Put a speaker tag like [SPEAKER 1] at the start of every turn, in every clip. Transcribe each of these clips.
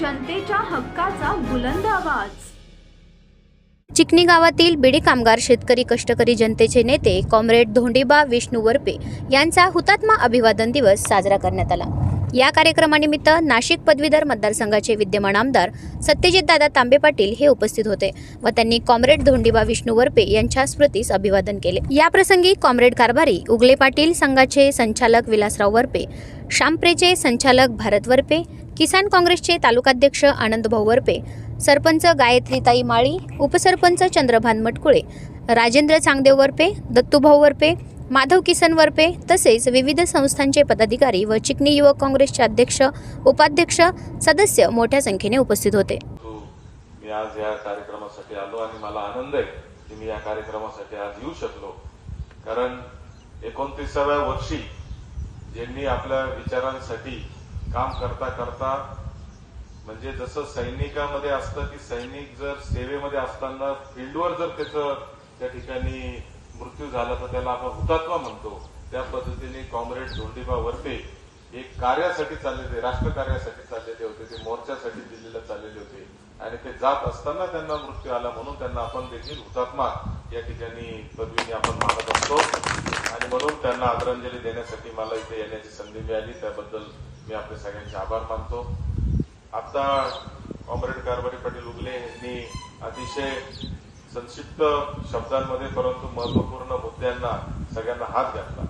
[SPEAKER 1] जनतेच्या हक्काचा बुलंद आवाज.
[SPEAKER 2] चिकणी गावातील बिडी कामगार शेतकरी कष्टकरी जनतेचे नेते कॉम्रेड धोंडीबा विष्णू वरपे यांचा हुतात्मा अभिवादन दिवस साजरा करण्यात आला. या कार्यक्रमानिमित्त नाशिक पदवीधर मतदारसंघाचे विद्यमान आमदार सत्यजितदादा तांबे पाटील हे उपस्थित होते व त्यांनी कॉम्रेड धोंडीबा विष्णू वरपे यांच्या स्मृतीस अभिवादन केले. या प्रसंगी कॉम्रेड कारभारी उगले पाटील संघाचे संचालक विलासराव वरपे शांप्रेचे संचालक भारत वरपे किसान काँग्रेसचे तालुकाध्यक्ष आनंदभाऊ वरपे सरपंच गायत्रीताई माळी उपसरपंच चंद्रभान मटकुळे राजेंद्र चांगदेव वरपे दत्तूभाऊ वरपे माधव किसन वरपे तसेच विविध संस्थांचे पदाधिकारी व चिकणी युवक काँग्रेसचे अध्यक्ष उपाध्यक्ष सदस्य मोठ्या संख्येने उपस्थित होते.
[SPEAKER 3] हो, मी आज या कार्यक्रमासाठी आलो आणि मला आनंद आहे की मी या कार्यक्रमासाठी आज येऊ शकलो. कारण एकोणतीसाव्या वर्षी ज्यांनी आपल्या विचारांसाठी काम करता करता म्हणजे जसं सैनिकामध्ये असतं की सैनिक जर सेवेमध्ये असताना फील्डवर जर त्याचं त्या ठिकाणी मृत्यू झाला तर त्याला आपण हुतात्मा म्हणतो. त्या पद्धतीने कॉम्रेड धोंडीबा वरपे एक कार्यासाठी चाललेले राष्ट्रकार्यासाठी चाललेले होते ते मोर्चासाठी दिल्लीला चाललेले होते. आणि ते जात असताना त्यांना मृत्यू आला म्हणून त्यांना आपण देखील हुतात्मा या ठिकाणी पदवीने आपण मानत असतो. आणि म्हणून त्यांना आदरांजली देण्यासाठी मला इथे येण्याची संधी मिळाली. त्याबद्दल मी आपले सगळ्यांचे आभार मानतो. आता कॉम्रेड कारभारी पाटील उगले यांनी अतिशय संक्षिप्त शब्दांमध्ये परंतु महत्त्वपूर्ण मुद्द्यांना सगळ्यांना हात घातला.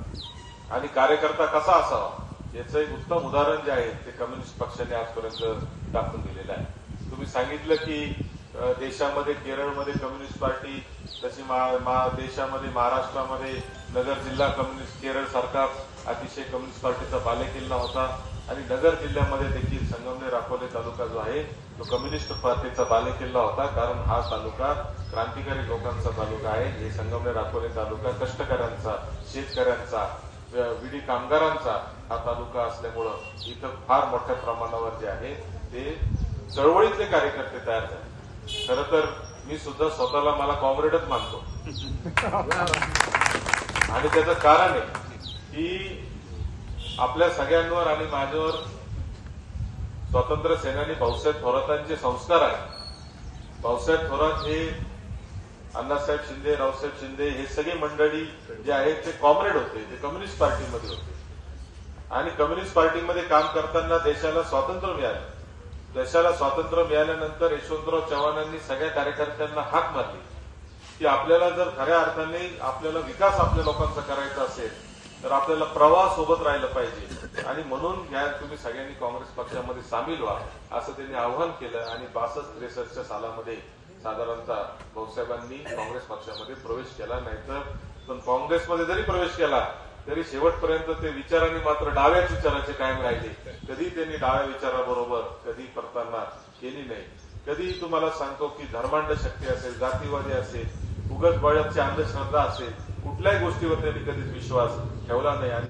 [SPEAKER 3] आणि कार्यकर्ता कसा असावा? याचं एक उत्तम उदाहरण जे आहे ते कम्युनिस्ट पक्षाने आजपर्यंत दाखवून दिलेलं आहे. तुम्ही सांगितलं की देशामध्ये केरळमध्ये कम्युनिस्ट पार्टी तशी मा- मा- देशामध्ये महाराष्ट्रामध्ये नगर जिल्हा कम्युनिस्ट केरळ सरकार अतिशय कम्युनिस्ट पार्टीचा बालेकिल्ला होता. आणि नगर जिल्ह्यामध्ये देखील संगमनेर अकोले तालुका जो आहे तो कम्युनिस्ट पार्टीचा बालेकिल्ला होता. कारण हा तालुका क्रांतिकारी लोकांचा तालुका आहे. हे संगमनेर अकोले तालुका कष्टकऱ्यांचा शेतकऱ्यांचा विडी कामगारांचा हा तालुका असल्यामुळं इथं फार मोठ्या प्रमाणावर जे आहे ते चळवळीतले कार्यकर्ते तयार झाले. खर तर मी सुद्धा स्वतःला मला कॉम्रेडच मानतो. आणि त्याचं कारण आहे की आपल्या सगळ्यांवर आणि माझ्यावर स्वातंत्र्य सेनानी भाऊसाहेब थोरातांचे संस्कार आहेत. भाऊसाहेब थोरात हे अण्णासाहेब शिंदे रावसाहेब शिंदे हे सगळे मंडळी जे आहेत ते कॉम्रेड होते ते कम्युनिस्ट पार्टीमध्ये होते. आणि कम्युनिस्ट पार्टीमध्ये काम करताना देशाला स्वातंत्र्य मिळालं. देशाला स्वातंत्र्य मिळाल्यानंतर यशवंतराव चव्हाणांनी सगळ्या कार्यकर्त्यांना हाक मारली. की आपल्याला जर खऱ्या अर्थाने आपल्याला विकास आपल्या लोकांचा करायचा असेल तर आपल्याला प्रवाह सोबत राहिलं पाहिजे. आणि म्हणून या तुम्ही सगळ्यांनी काँग्रेस पक्षामध्ये सामील व्हा असं त्यांनी आवाहन केलं. आणि बासष्ट त्रेसष्टच्या सालामध्ये साधारणतः भाऊसाहेबांनी काँग्रेस पक्षामध्ये प्रवेश केला नाहीतर पण काँग्रेसमध्ये जरी प्रवेश केला तरी शेवटपर्यंत ते विचारांनी मात्र डाव्याच विचाराचे कायम राहिले. कधी त्यांनी डाव्या विचाराबरोबर कधी करताना केली नाही. कधी तुम्हाला सांगतो की धर्मांड शक्ती असेल जातीवादी असेल उगत बळाची अंधश्रद्धा असेल कुठल्याही गोष्टीवर त्यांनी कधीच विश्वास ठेवला नाही. आणि